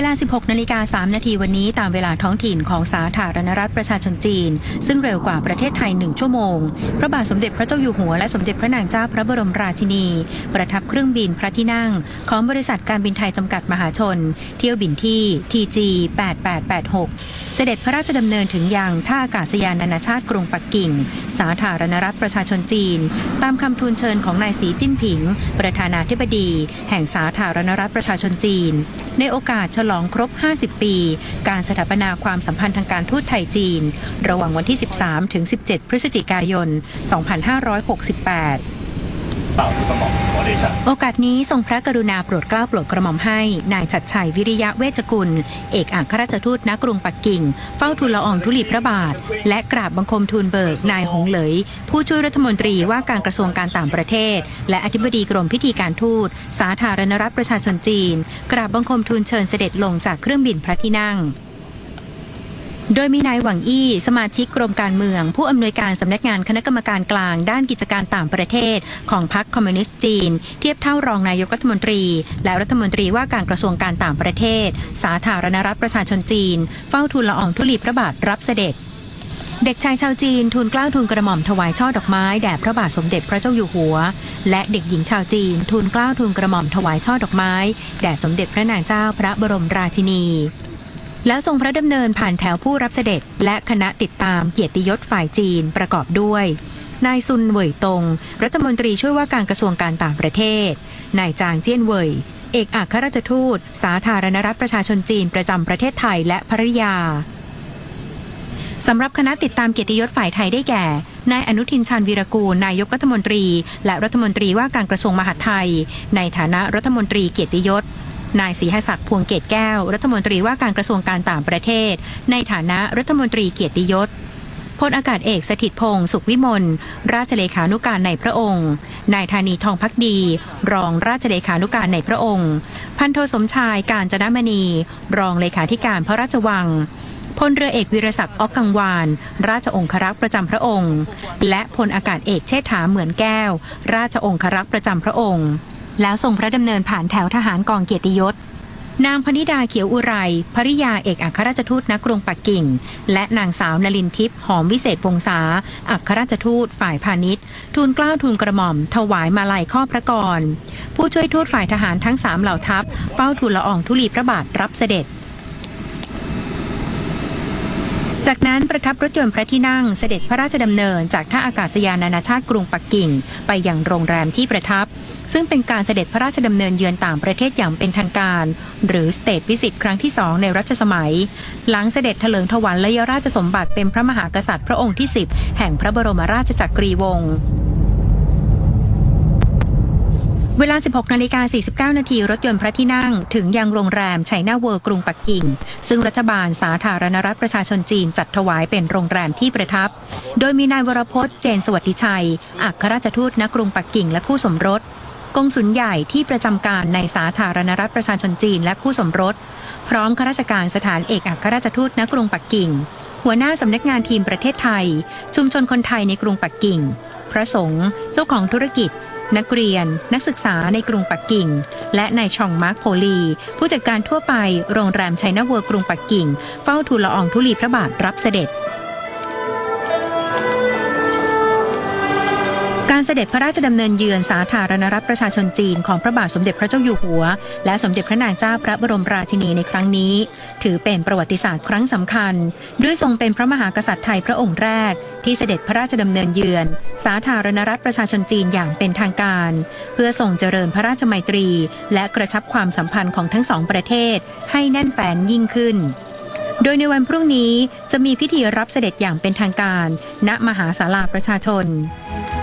เวลา 16 นาฬิกา 3 นาทีวันนี้ตามเวลาท้องถิ่นของสาธารณรัฐประชาชนจีน ซึ่งเร็วกว่าประเทศไทย 1 ชั่วโมง พระบาทสมเด็จพระเจ้าอยู่หัวและสมเด็จพระนางเจ้าพระบรมราชินี ประทับเครื่องบินพระที่นั่ง ของบริษัทการบินไทยจำกัดมหาชน เที่ยวบินที่ TG 8886 เสด็จพระราชดำเนินถึงยังท่าอากาศยานนานาชาติกรุงปักกิ่ง สาธารณรัฐประชาชนจีน ตามคำทูลเชิญของนายสีจิ้นผิง ประธานาธิบดี แห่งสาธารณรัฐประชาชนจีน ในโอกาสฉลองครบ 50 ปี การสถาปนาความสัมพันธ์ทางการทูตไทยจีน ระหว่างวันที่ 13 ถึง 17 พฤศจิกายน 2568 เปล่าทุกกระหม่อมขอเดชะ โอกาสนี้ทรงพระกรุณาโปรดเกล้าโปรดกระหม่อมให้ นายจัดชัยวิริยะเวชกุล เอกอัครราชทูตณกรุงปักกิ่ง เฝ้าทูลละอองธุลีพระบาท และกราบบังคมทูลเบิก นายหงเหลย ผู้ช่วยรัฐมนตรีว่าการกระทรวงการต่างประเทศ และอธิบดีกรมพิธีการทูต สาธารณรัฐประชาชนจีน กราบบังคมทูลเชิญเสด็จลงจากเครื่องบินพระที่นั่ง โดยมีนายหวังอี้ สมาชิกกรมการเมือง ผู้อำนวยการสำนักงานคณะกรรมการกลาง ด้านกิจการต่างประเทศ ของพรรคคอมมิวนิสต์จีน เทียบเท่ารองนายกรัฐมนตรี และรัฐมนตรีว่าการกระทรวงการต่างประเทศ สาธารณรัฐประชาชนจีน เฝ้าทูลละอองธุลีพระบาทรับเสด็จเด็กชายชาวจีนทูลเกล้าทูลกระหม่อมถวายช่อดอกไม้แด่พระบาทสมเด็จพระเจ้าอยู่หัว และเด็กหญิงชาวจีนทูลเกล้าทูลกระหม่อมถวายช่อดอกไม้แด่สมเด็จพระนางเจ้าพระบรมราชินี แล้วทรงพระดำเนินผ่านแถวผู้รับเสด็จ และคณะติดตามเกียรติยศฝ่ายจีนประกอบด้วย นายซุนเหวยตง รัฐมนตรีช่วยว่าการกระทรวงการต่างประเทศ นายจางเจี้ยนเหวยเอกอัครราชทูต สาธารณรัฐประชาชนจีนประจำประเทศไทยและภริยาสำหรับคณะติดตามเกียรติยศฝ่ายไทยได้แก่ นายอนุทินชาญวีรกูล นายกรัฐมนตรี และรัฐมนตรีว่าการกระทรวงมหาดไทย ในฐานะรัฐมนตรีเกียรติยศ นายศรีหศักดิ์พวงเกตแก้ว รัฐมนตรีว่าการกระทรวงการต่างประเทศ ในฐานะรัฐมนตรีเกียรติยศพลอากาศเอกสถิตพงศ์สุขวิมลราชเลขานุการในพระองค์ นายธานีทองพักดี รองราชเลขานุการในพระองค์ พันโทสมชายการจนมณี รองเลขาธิการพระราชวังพลเรือเอกวิรศักดิ์ออกกังวาน ราชองครักษ์ประจำพระองค์ และพลอากาศเอกเชษฐาเหมือนแก้ว ราชองครักษ์ประจำพระองค์ แล้วทรงพระดำเนินผ่านแถวทหารกองเกียรติยศ นางพนิดาเขียวอุไรภริยาเอกอัครราชทูตณกรุงปักกิ่ง และนางสาวนลินทิพย์หอมวิเศษวงศาอัครราชทูตฝ่ายพาณิชย์ทูลเกล้าทูลกระหม่อม ถวายมาลัยข้อพระกร ผู้ช่วยทูตฝ่ายทหารทั้งสามเหล่าทัพเฝ้าทูลละอองธุลีพระบาทรับเสด็จจากนั้นประทับรถยนต์พระที่นั่งเสด็จพระราชดำเนินจากท่าอากาศยานนานาชาติกรุงปักกิ่ง ไปยังโรงแรมที่ประทับ ซึ่งเป็นการเสด็จพระราชดำเนินเยือนต่างประเทศอย่างเป็นทางการ หรือสเตทวิสิตครั้งที่สองในรัชสมัย หลังเสด็จเถลิงถวัลยราชสมบัติเป็นพระมหากษัตริย์พระองค์ที่ 10 แห่งพระบรมราชจักรีวงศ์เวลา 16นาฬิกา49 นาทีรถยนต์พระที่นั่ง ถึงยังโรงแรมไชน่าเวิร์กรุงปักกิ่ง ซึ่งรัฐบาลสาธารณรัฐประชาชนจีนจัดถวายเป็นโรงแรมที่ประทับ โดยมีนายวรพจน์เจนสวัสดิชัย อัครราชทูตณกรุงปักกิ่งและคู่สมรส กงสุลใหญ่ที่ประจำการในสาธารณรัฐประชาชนจีนและคู่สมรส พร้อมข้าราชการสถานเอกอัครราชทูตณกรุงปักกิ่ง หัวหน้าสำนักงานทีมประเทศไทย ชุมชนคนไทยในกรุงปักกิ่ง พระสงฆ์เจ้าของธุรกิจ นักเรียน นักศึกษาในกรุงปักกิ่ง และนายชองมาร์คโพลี ผู้จัดการทั่วไปโรงแรมไชน่าเวิร์กรุงปักกิ่ง เฝ้าทูลละอองธุลีพระบาทรับเสด็จ การเสด็จพระราชดำเนินเยือนสาธารณรัฐประชาชนจีนของพระบาทสมเด็จพระเจ้าอยู่หัว และสมเด็จพระนางเจ้าพระบรมราชินีในครั้งนี้ ถือเป็นประวัติศาสตร์ครั้งสำคัญ ด้วยทรงเป็นพระมหากษัตริย์ไทยพระองค์แรก ที่เสด็จพระราชดำเนินเยือน สาธารณรัฐประชาชนจีนอย่างเป็นทางการ เพื่อทรงเจริญพระราชมัยตรี และกระชับความสัมพันธ์ของทั้งสองประเทศ ให้แน่นแฟนยิ่งขึ้นโดยในวันพรุ่งนี้จะมีพิธีรับเสด็จอย่างเป็นทางการ ณ มหาศาลาประชาชน